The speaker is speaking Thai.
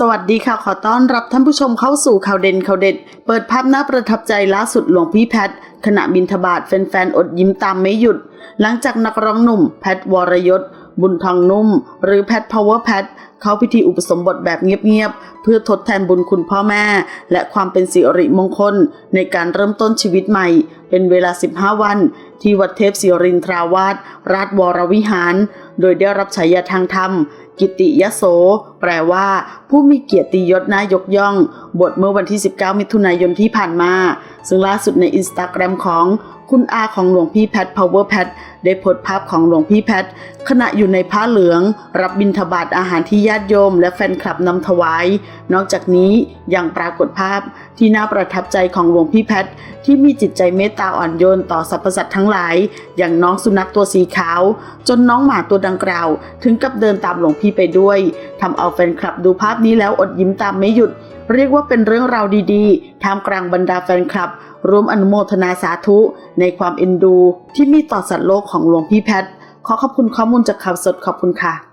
สวัสดีค่ะ ขอต้อนรับท่านผู้ชมเข้าสู่ข่าวเด่นข่าวเด็ด เปิดภาพน่าประทับใจล่าสุดหลวงพี่แพท ขณะบินทบาทแฟนๆ อดยิ้มตามไม่หยุด หลังจากนักร้องหนุ่ม แพทวรยศ บุญทองนุ่ม หรือแพทพาวเวอร์แพทเข้าพิธีอุปสมบทแบบเงียบๆ เพื่อทดแทนบุญคุณพ่อแม่ และความเป็นสิริมงคล ในการเริ่มต้นชีวิตใหม่ เป็นเวลา 15 วัน ที่วัดเทพศิรินทราวาสราชวรวิหาร โดยได้รับฉายาทางธรรม กิติยโสแปลว่า ผู้มีเกียรติยศน่ายกย่อง บทเมื่อวันที่ 19 มิถุนายนที่ผ่านมา ซึ่งล่าสุดในอินสตาแกรมของคุณอาของหลวงพี่แพทพาวเวอร์แพท ได้โพสต์ภาพของหลวงพี่แพท ขณะอยู่ในผ้าเหลือง รับบิณฑบาตอาหารที่ญาติโยม และแฟนคลับนำถวาย นอกจากนี้ยังปรากฏภาพที่น่าประทับใจของหลวงพี่แพท ที่มีจิตใจเมตตาอ่อนโยนต่อสรรพสัตว์ทั้งหลาย อย่างน้องสุนัขตัวสีขาว จนน้องหมาตัวดังกล่าว ถึงกับเดินตามหลวงพี่ไปด้วยทำเอาแฟนคลับดูภาพนี้แล้วอดยิ้มตามไม่หยุด เรียกว่าเป็นเรื่องราวดีๆท่ามกลางบรรดาแฟนคลับร่วมอนุโมทนาสาธุ ในความเอ็นดู ที่มีต่อสัตว์โลกของหลวงพี่แพทขอขอบคุณข้อมูลจากข่าวสดขอบคุณค่ะ